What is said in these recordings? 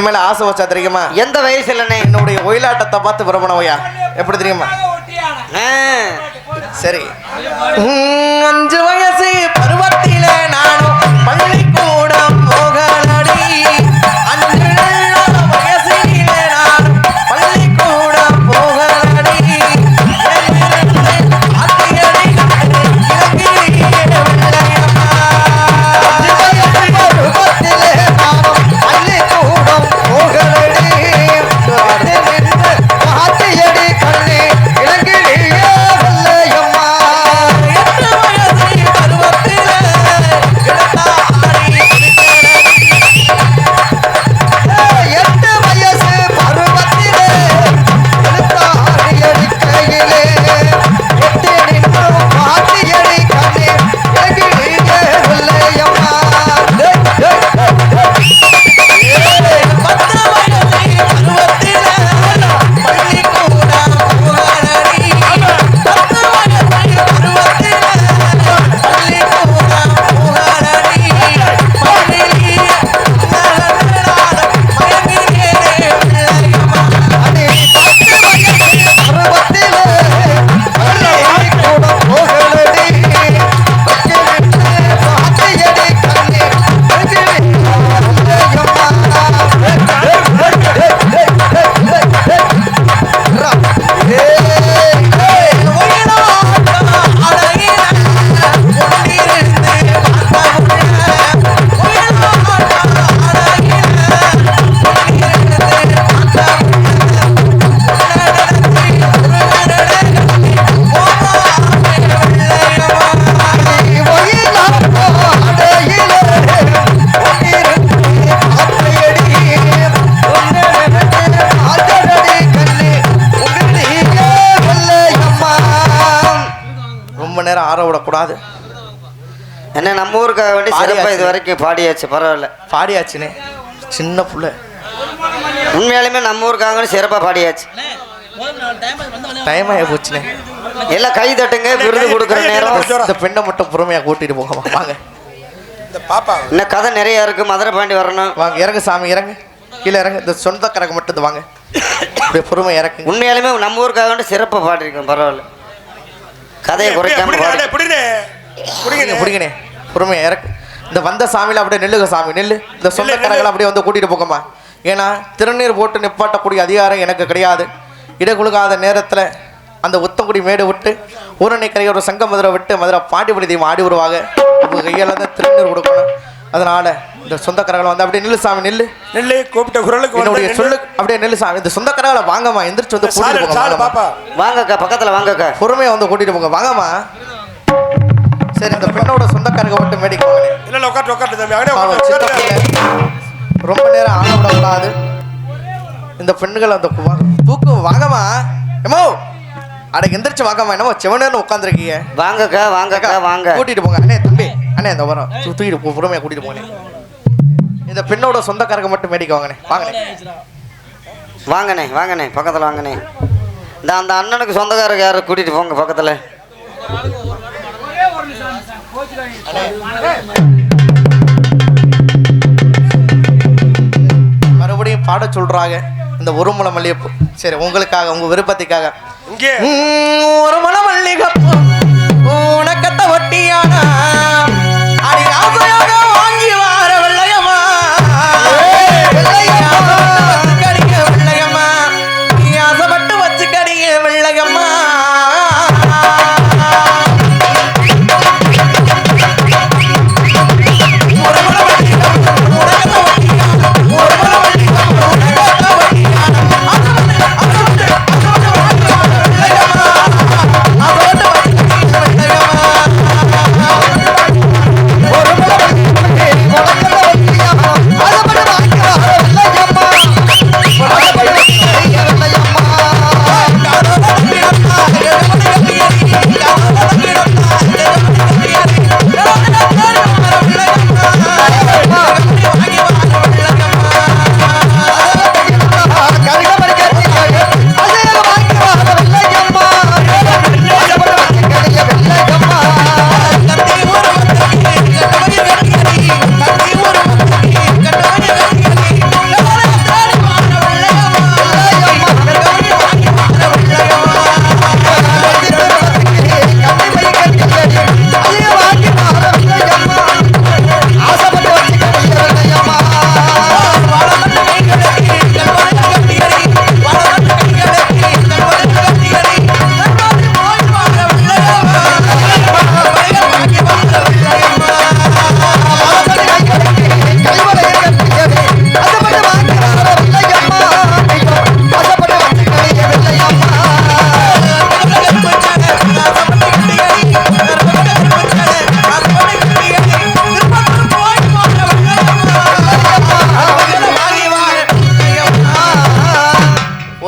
மேல ஆசை வச்சா தெரியுமா? எந்த வயசுலண்ணே என்னுடைய ஒயிலாட்டத்தை பார்த்து பிரபணவையா எப்படி தெரியுமா? சரி. உம், அஞ்சு வயசு பருவத்தில நானும் பள்ளிக்கும் ஆற விடக்கூடாது? என்ன நம்ம ஊருக்காக வேண்டி சிறப்பாக இது வரைக்கும் பாடியாச்சு பரவாயில்ல. பாடியாச்சுனே. சின்ன புள்ள. உண்மையாலுமே நம்ம ஊருக்காக வேண்டி சிறப்பாக பாடியாச்சு. டைம் ஆகி போச்சுனே. எல்லாம் கை தட்டுங்க விருது கொடுக்குற நேரம். இந்த பெண்ணை மட்டும் பொறுமையா கூட்டிட்டு போக வாங்க. இந்த பாப்பா. இன்னும் கதை நிறைய இருக்கு மதுரை பாண்டி வரணும். வாங்க இறங்கு சாமி இறங்கு. கீழே இறங்கு இந்த சொந்தக்காரங்க மட்டும் வாங்க. அப்படியே பொறுமை இறக்குங்க. உண்மையாலுமே நம்ம ஊருக்காக வேண்டி சிறப்பாக பாடிருக்கோம் பரவாயில்ல. கதையை குறைக்காம பிடிங்கண்ணே பிடிங்கண்ணே பொறுமையா இறக்கு. இந்த வந்த சாமியில அப்படியே நெல்லுங்க சாமி நெல்லு. இந்த சொந்தக்காரங்களை அப்படியே வந்து கூட்டிட்டு போகமா ஏன்னா திருநீர் போட்டு நிப்பாட்டக்கூடிய அதிகாரம் எனக்கு கிடையாது. இடகுழுகாத நேரத்தில் அந்த உத்தங்குடி மேடு விட்டு ஊரணி கரையோர சங்க மதுரை விட்டு மதுரை பாண்டிபடி தெய்வம் ஆடி வருவாங்க. உங்கள் கையால் தான் திருநீர் கொடுக்கணும். அதனால இந்த சொந்தக்காரங்களை வந்து அப்படியே நில்லு சாமி நில்லு. நெல்லு கூப்பிட்ட குரலுக்கு என்னுடைய சொல்லு அப்படியே நெல்லு சாமி. இந்த சொந்தக்காரங்களை வாங்கம்மா எந்திரிச்சு வந்து கூட்டிட்டு போங்க. பாப்பா. வாங்கக்கா பக்கத்தில் வாங்கக்கா. பொறுமையா வந்து கூட்டிட்டு போங்க வாங்கம்மா. சரி இந்த பெண்ணோட சொந்தக்காரங்க மட்டும் மேடிக்கு இல்ல உட்காட்டு உட்காட்டு தம்பி. ரொம்ப நேரம் ஆட விடக்கூடாது இந்த பெண்கள் அந்த கு- வா- தூக்கு வாங்கம்மா. எமோ அட எந்திரிச்சு வாங்கம்மா. என்னமோ செவனேன்னு உட்காந்துருக்கீங்க வாங்கக்கா வாங்கக்கா வாங்க. கூட்டிட்டு போங்க. அண்ணே அண்ணே இந்த வரோம் தூ- தூக்கிட்டு போ பொறுமையா கூட்டிட்டு போங்க இந்த பெண்ணோட சொந்தக்காரங்க மட்டும் மேடிக்க வாங்கண்ணே. வாங்கண்ணே. வாங்கண்ணே வாங்கண்ணே பக்கத்தில் வாங்கண்ணே. இந்த அந்த அண்ணனுக்கு சொந்தக்காரங்க யாரும் கூட்டிகிட்டு போங்க பக்கத்தில். மறுபடியும் பாட சொல்றாங்க. இந்த ஒரு முளை மல்லிகைப்பூ. சரி உங்களுக்காக உங்க விருப்பத்துக்காக. ஒரு முளை மல்லிகைப்பூ. உனக்கத்த ஒட்டியானா?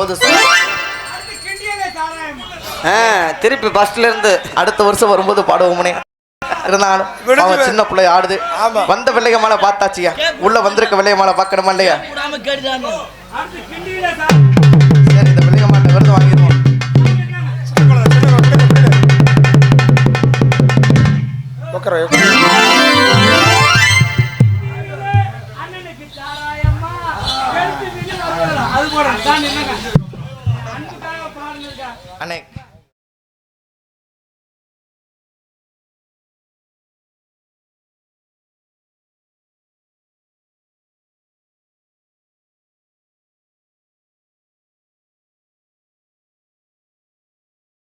போது ஆ திருப்பி ஃபர்ஸ்ட்ல இருந்து அடுத்த வருஷம் வரும்போது பாடுவோம்னே இருந்தாலும் அவன் சின்ன பிள்ளை ஆடுது. ஆமா. வந்த வெள்ளைய மாலை பார்த்தாச்சியா உள்ள வந்திருக்க வெள்ளைய மாலை பார்க்கணுமா இல்லையா? சரி இந்த வெள்ளைய மாலை விருது வாங்கிடுவோம். உட்காரு.